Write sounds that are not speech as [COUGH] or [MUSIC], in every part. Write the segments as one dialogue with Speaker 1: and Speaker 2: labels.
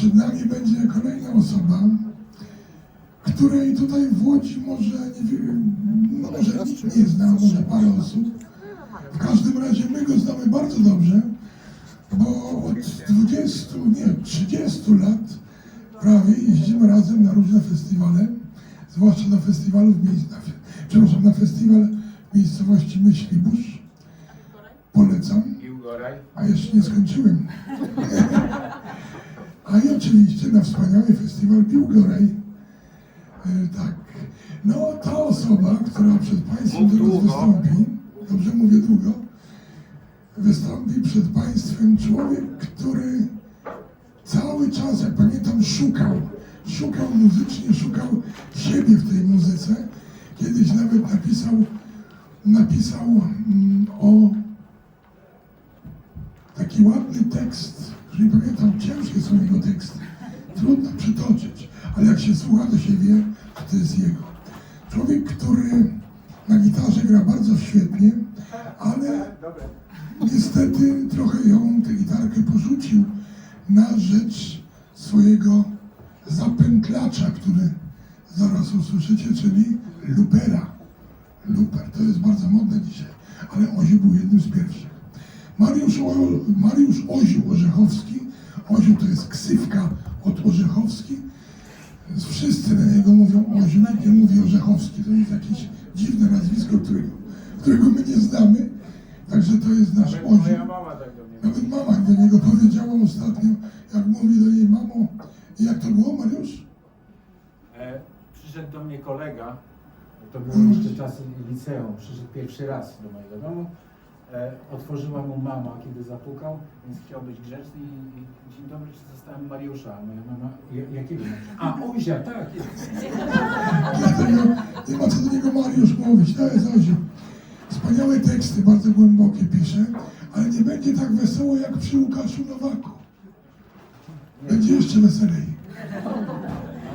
Speaker 1: przed nami będzie kolejna osoba, której tutaj w Łodzi może nie wiem, no może nikt nie zna, może parę osób. W każdym razie my go znamy bardzo dobrze, bo od 20, nie, 30 lat prawie jeździmy razem na różne festiwale, zwłaszcza do festiwalów miejsc, na, przepraszam, na festiwal w miejscowości Myślibusz. Polecam. A jeszcze nie skończyłem. [LAUGHS] A i oczywiście na wspaniały festiwal Biłgoraj. E, tak. No, ta osoba, która przed Państwem
Speaker 2: Mów
Speaker 1: teraz
Speaker 2: długo.
Speaker 1: wystąpi, dobrze mówię długo, wystąpi przed Państwem człowiek, który cały czas, jak pamiętam, szukał. Szukał muzycznie, szukał siebie w tej muzyce. Kiedyś nawet napisał, napisał mm, o taki ładny tekst, że nie pamiętam, ciężkie są jego teksty. Trudno przytoczyć, ale jak się słucha, to się wie, że to jest jego. Człowiek, który na gitarze gra bardzo świetnie, ale niestety trochę ją, tę gitarkę porzucił na rzecz swojego zapętlacza, który zaraz usłyszycie, czyli lupera. Luper, to jest bardzo modne dzisiaj, ale Oziu był jednym z pierwszych. Mariusz, o, Mariusz Oziu Orzechowski, Oziu to jest ksywka od Orzechowski, wszyscy na niego mówią Oziu, nikt nie mówi Orzechowski, to jest jakieś dziwne nazwisko, którego, którego my nie znamy, także to jest nasz Oziu.
Speaker 2: tak.
Speaker 1: Nawet mama do niego powiedziała ostatnio, jak mówi do niej, mamo, jak to było, Mariusz?
Speaker 2: E, przyszedł do mnie kolega, to były
Speaker 1: Mm.
Speaker 2: jeszcze czasy liceum, przyszedł pierwszy raz do mojego domu. E, otworzyła mu mama, kiedy zapukał, więc chciał być grzeczny i, i dzień dobry, czy zostałem Mariusza? A moja mama, "Ja- jakiego? A, Ozia, tak,
Speaker 1: nie ma co do niego Mariusz mówić, to jest Oziu. Wspaniałe teksty, bardzo głębokie pisze, ale nie będzie tak wesoło jak przy Łukaszu Nowaku. Będzie jeszcze weselej.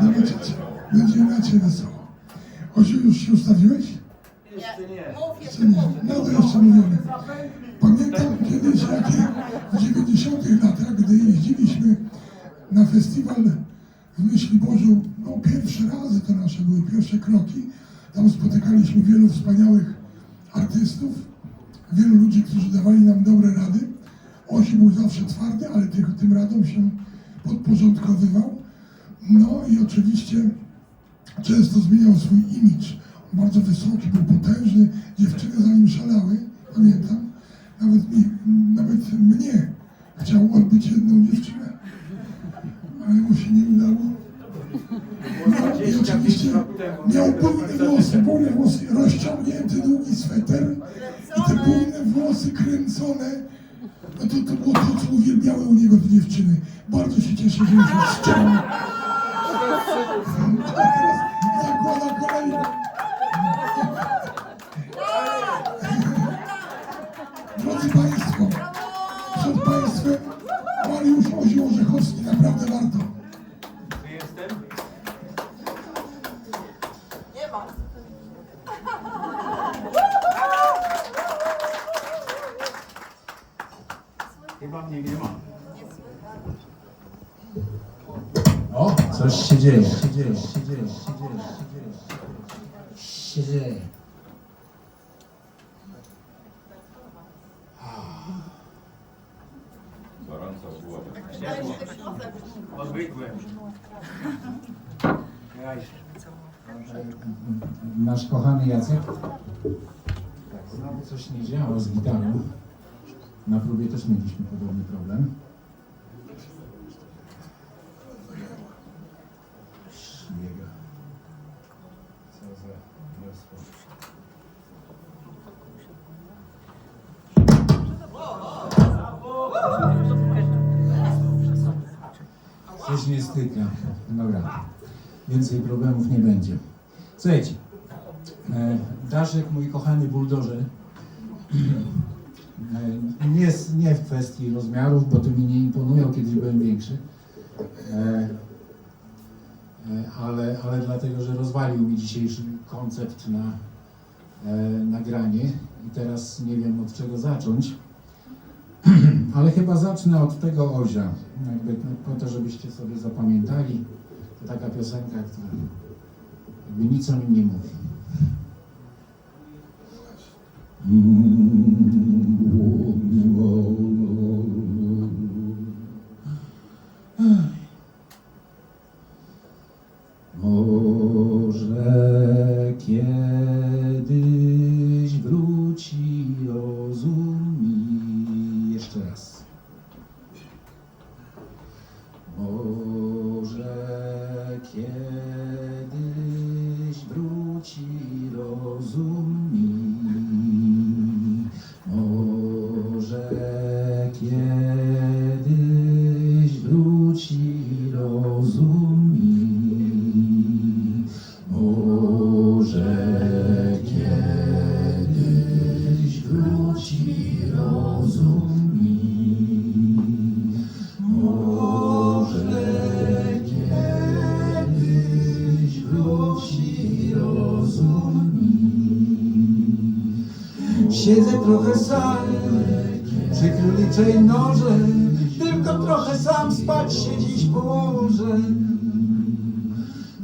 Speaker 1: Zobaczycie, będzie inaczej wesoło. Oziu, już się ustawiłeś? No jeszcze mówimy. Pamiętam kiedyś, jak w 90 latach, gdy jeździliśmy na festiwal w Myśliborzu, no pierwsze razy to nasze były pierwsze kroki. Tam spotykaliśmy wielu wspaniałych artystów, wielu ludzi, którzy dawali nam dobre rady. Osi był zawsze twardy, ale tym, tym radom się podporządkowywał. No i oczywiście często zmieniał swój imidż. Bardzo wysoki, był potężny, dziewczyny za nim szalały, pamiętam. Nawet, mi, nawet mnie chciał odbyć jedną dziewczynę, ale mu się nie udało. No, I oczywiście miał bujne włosy, bujne włosy, rozciągnięty długi sweter i te bujne włosy kręcone. No to, to było to, co uwielbiały u niego te dziewczyny. Bardzo się cieszę, że już ściął. [LAUGHS] A teraz zakłada kolejną. Drodzy Państwo, przed Państwem Mariusz Oził Orzechowski, naprawdę warto.
Speaker 2: Czy jestem?
Speaker 3: Nie ma.
Speaker 2: Chyba mnie nie ma.
Speaker 4: O, coś się dzieje. Się dzieje, się dzieje, się dzieje, się dzieje. Się dzieje.
Speaker 5: Gorąco w głowie.
Speaker 2: Odwykłem. Ja jeszcze.
Speaker 4: Nasz kochany Jacek. Tak, znowu coś nie działa z gitarą. Na próbie też mieliśmy podobny problem. Śniega. Co za wiosło. Coś nie styka. Dobra. Więcej problemów nie będzie. Słuchajcie. Daszek, mój kochany buldożer, [CLEARS THROAT] e, nie, nie w kwestii rozmiarów, bo to mi nie imponują, kiedyś byłem większy, e, e, ale, ale dlatego, że rozwalił mi dzisiejszy koncept na nagranie i teraz nie wiem od czego zacząć, [CLEARS THROAT] Ale chyba zacznę od tego Ozia, jakby po to, żebyście sobie zapamiętali. To taka piosenka, która jakby nic o nim nie mówi. Może kiedyś wróci rozum mi. Jeszcze raz. Może kiedyś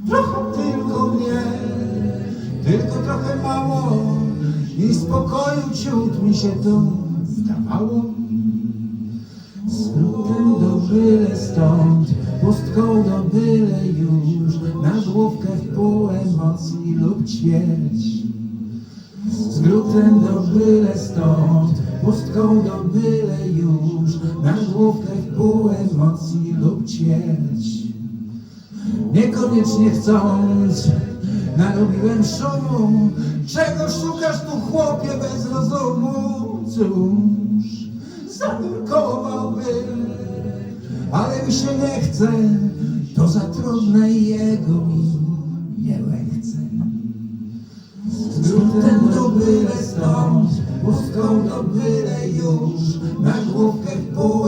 Speaker 4: Trochę tylko mnie, tylko trochę mało i spokoju ciut mi się to zdawało. Skrótem do byle stąd, pustką do byle już, na główkę w pół emocji lub ćwierć. Skrótem do byle stąd, pustką do byle już, na główkę w Niekoniecznie chcąc, narobiłem szumu, czego szukasz tu chłopie bez rozumu? Cóż, zanurkowałbym, ale mi się nie chce, to za trudne jego mi nie chce. Skrótem do byle stąd, pustką do byle już, na główkę w pół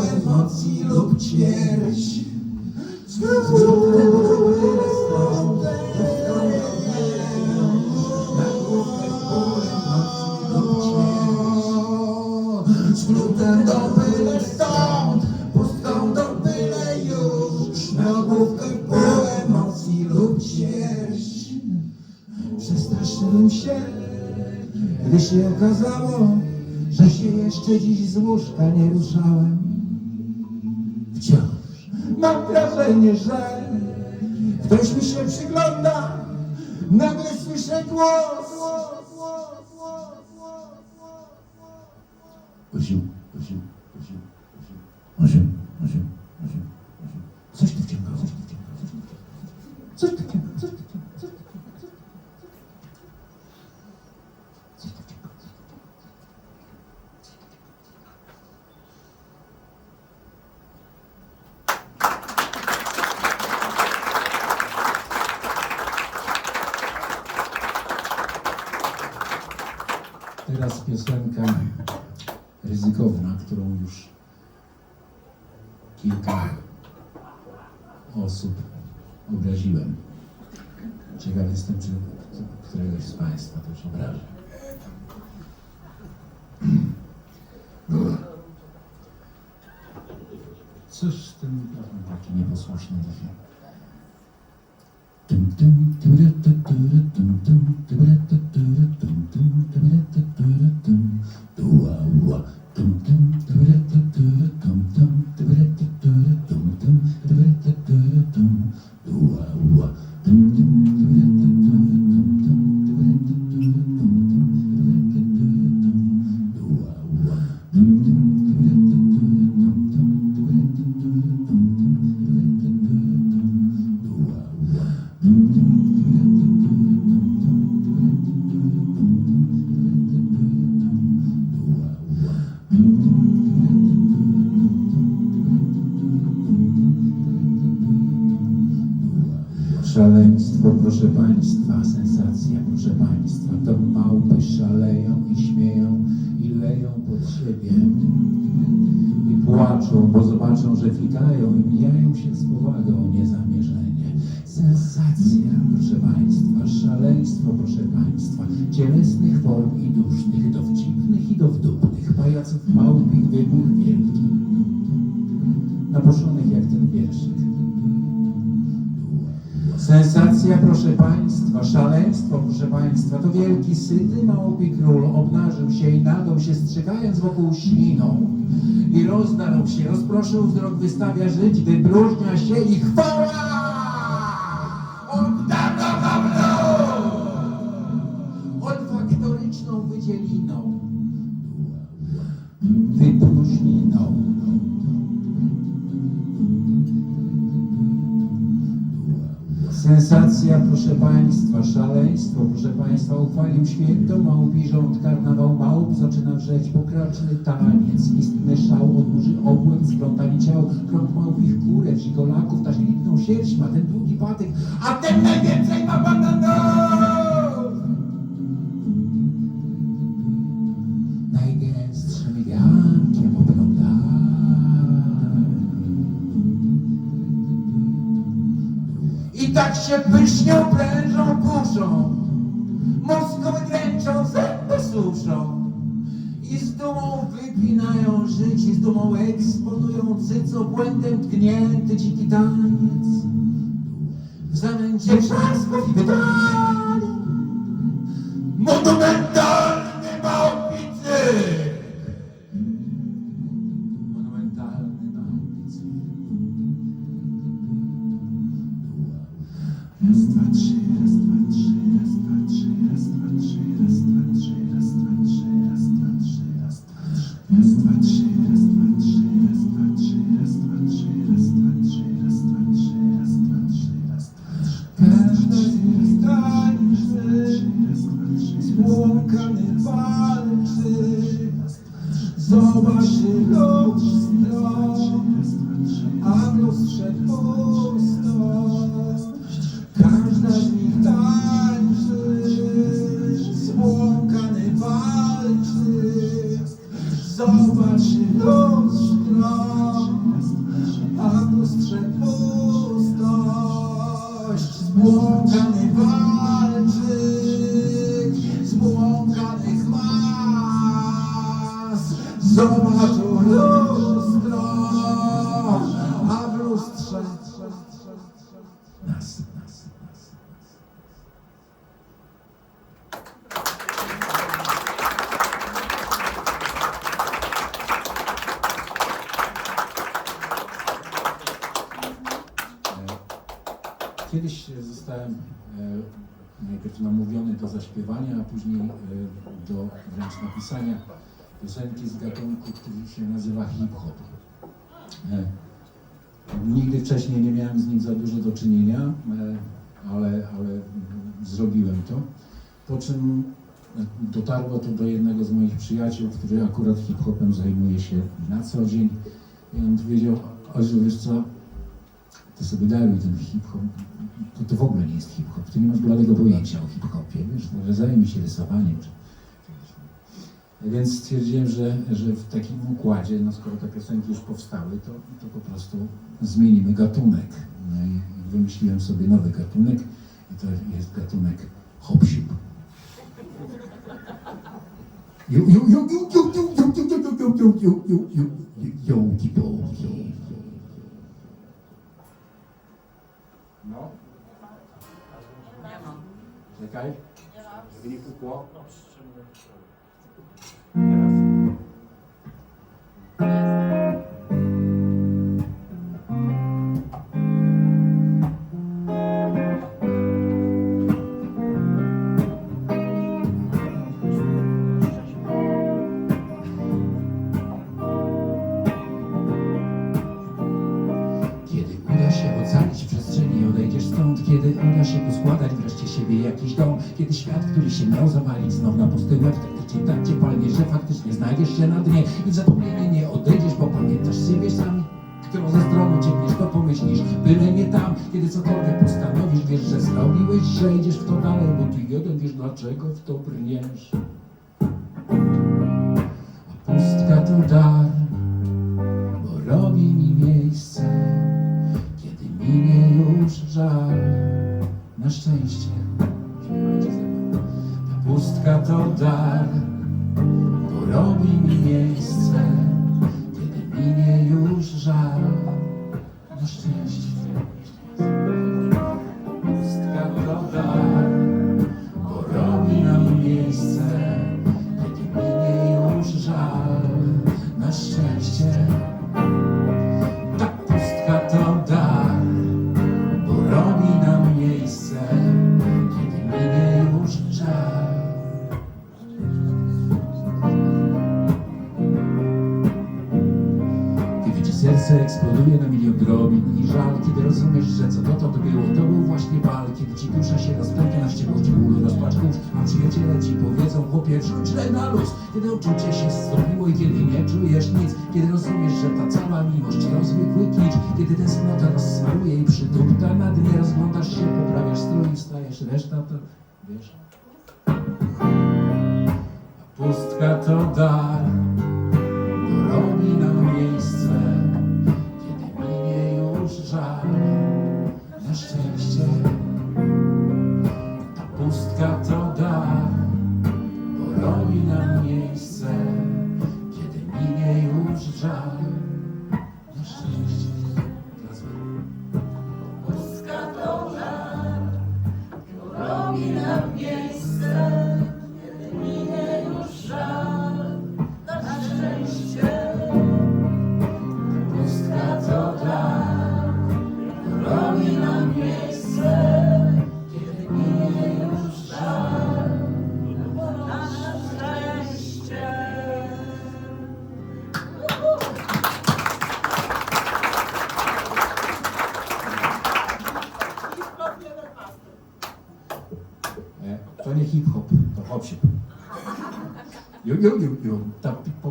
Speaker 4: się okazało, że się jeszcze dziś z łóżka nie ruszałem. Wciąż mam wrażenie, że ktoś mi się przygląda, nagle słyszę głos. Osiu, ryzykowna, którą już kilka osób obraziłem. Ciekaw jestem, czy któregoś z Państwa też obrażę. Cóż ten mikrofon taki nieposłuszny dzisiaj. Do-wa-wa, dum-dum, do-da-da-da-dum-dum, do-da-da-da-da. potworów i dusznych, dowcipnych i dowdupnych, pajaców małpich, wybór wielki, naposzonych jak ten wierszyk. Sensacja, proszę Państwa, szaleństwo, proszę Państwa, to wielki, syty małpi król obnażył się i nadał się, strzegając wokół śliną. I rozdarł się, rozproszył wzrok, wystawia żyć, wypróżnia się i chwała! Wydzieliną, wypróżniną. Sensacja, proszę Państwa, szaleństwo, proszę Państwa, uchwalił święto małpi rząd, karnawał małp. Zaczyna wrzeć, pokraczny taniec, istny szał, odburzy obłęd, splątali ciał, krąg małpich kurew, żigolaków, ta ślitną sierść ma ten długi patyk, a ten najwięcej ma bananów! Tak się pysznią, prężą, puszą, mózgą dręczą, zęby suszą. I z dumą wypinają żyć, i z dumą eksponują cyco, błędem tknięty dziki taniec. W zamęcie trzasków i pytań, monumentalny nas, nas. Kiedyś zostałem e, najpierw namówiony do zaśpiewania, a później e, do wręcz napisania piosenki z gatunku, który się nazywa hip-hop. Nigdy wcześniej nie miałem z nim za dużo do czynienia, e, ale, ale zrobiłem to. Po czym e, dotarło to do jednego z moich przyjaciół, który akurat hip-hopem zajmuje się na co dzień. I on powiedział, Ojże, wiesz co, ty sobie daruj ten hip-hop, to, to w ogóle nie jest hip-hop, ty nie masz bladego pojęcia o hip-hopie, wiesz, może zajmij się rysowaniem. Czy... Więc stwierdziłem, że, że w takim układzie, no skoro te piosenki już powstały, to, to po prostu zmienimy gatunek. No i wymyśliłem sobie nowy gatunek i to jest gatunek hopsiub. No. Czekaj. Żeby nie pukło. Kiedy uda się poskładać wreszcie siebie jakiś dom. Kiedy świat, który się miał zawalić znów na pusty łeb Cię tak cię palnie, że faktycznie znajdziesz się na dnie. I w zapomnienie nie odejdziesz, bo pamiętasz siebie sam którą ze strony ciekniesz, to pomyślisz, byle nie tam. Kiedy cokolwiek postanowisz, wiesz, że zrobiłeś, że idziesz w to dalej Bo ty jeden wiesz, dlaczego w to brniesz. A pustka to dar bo robi mi miejsce, kiedy minie już żal. Na szczęście, pustka to dar, bo robi mi miejsce, kiedy minie już żal. Wrzuć na luz. Kiedy uczucie się stopniło i kiedy nie czujesz nic. Kiedy rozumiesz, że ta cała miłość rozwykły kicz. Kiedy tęsknota rozsmaruje i przytupta na dnie. Rozglądasz się, poprawiasz strój i wstajesz Reszta to, wiesz. A pustka to dar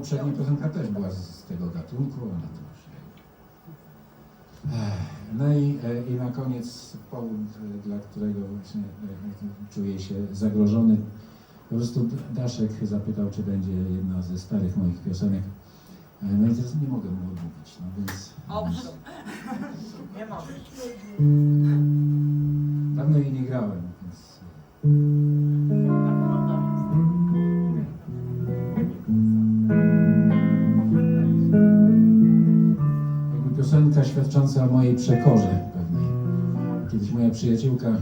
Speaker 4: poprzednia piosenka też była z, tego gatunku, ale to już... No i, e, i na koniec powód, e, dla którego właśnie e, czuję się zagrożony. Po prostu Daszek zapytał, czy będzie jedna ze starych moich piosenek. No i teraz nie mogę mu odmówić, no więc...
Speaker 3: Owszem. [LAUGHS] Nie mogę.
Speaker 4: Dawno jej nie grałem, więc... piosenka świadcząca o mojej przekorze pewnej. Kiedyś moja przyjaciółka e,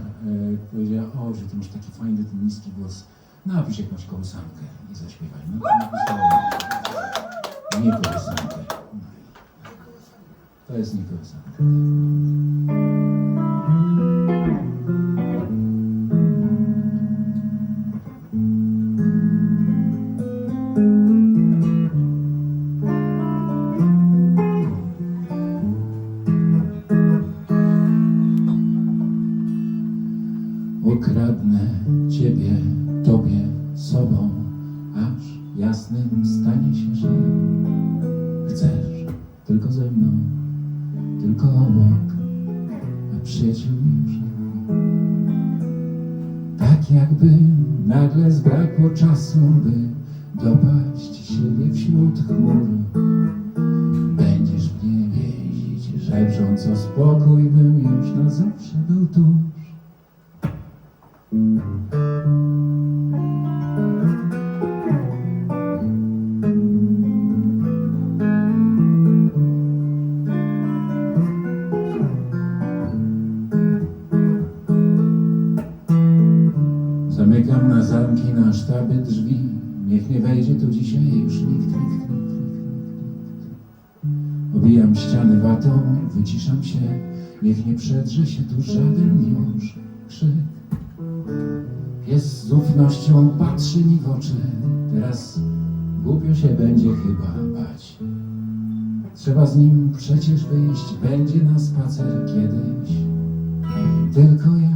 Speaker 4: powiedziała, o, że ty masz taki fajny, ten niski głos, napisz jakąś kołysankę i zaśpiewaj. No to napisałem. Nie kołysankę. To jest nie kołysanka. Już na zawsze był tuż. Zamykam na zamki, na sztaby drzwi. Niech nie wejdzie tu dzisiaj już nikt, nikt, nikt, nikt. Obijam ściany watą, wyciszam się. Niech nie przedrze się tu żaden już krzyk. Pies z ufnością patrzy mi w oczy. Teraz głupio się będzie chyba bać. Trzeba z nim przecież wyjść, będzie na spacer kiedyś. Tylko ja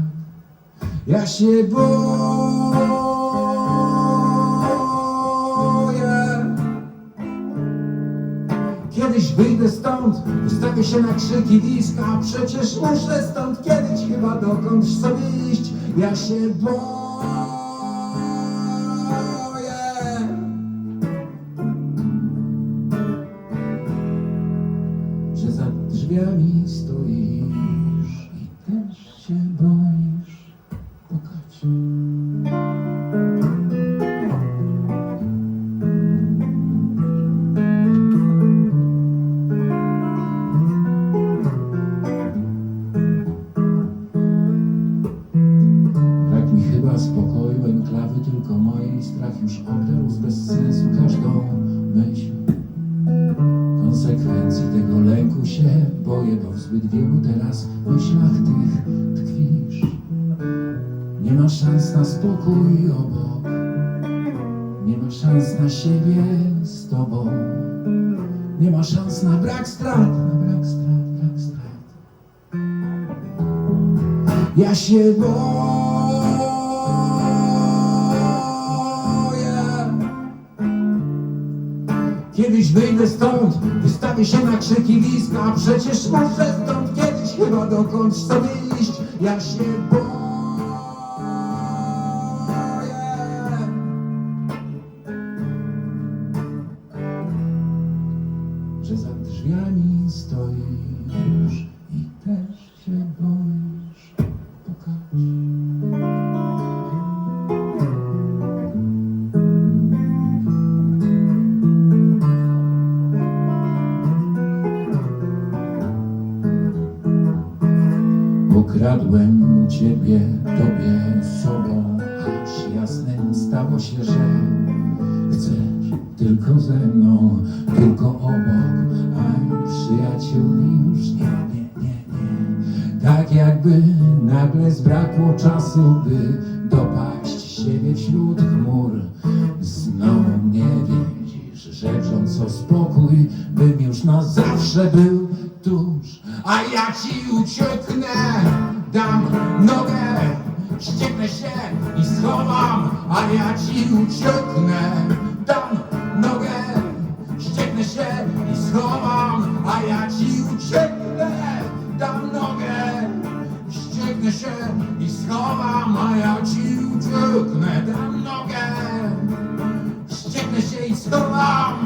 Speaker 4: ja się boję. Kiedyś wyjdę stąd, wystawię się na krzyki diska, a przecież muszę stąd kiedyś chyba dokądś sobie iść. Ja się boję. Obok Nie ma szans na siebie z tobą Nie ma szans na brak strat Na brak strat, brak strat Ja się boję. Kiedyś wyjdę stąd, wystawię się na krzyki wiska, przecież muszę stąd kiedyś chyba dokądś sobie iść. Ja się boję. Tylko ze mną, tylko obok, a przyjaciółmi już nie, nie, nie, nie. Tak jakby nagle zbrakło czasu, by dopaść siebie wśród chmur. Znowu mnie więzisz, rzecząc o spokój, bym już na zawsze był tuż. A ja ci ucieknę, dam nogę, ścieknę się i schowam, a ja ci ucieknę, dam nogę, ścieknę się i schowam, a ja ci ucieknę, dam nogę, ścieknę się i schowam, a ja ci ucieknę, dam nogę, ścieknę się i schowam.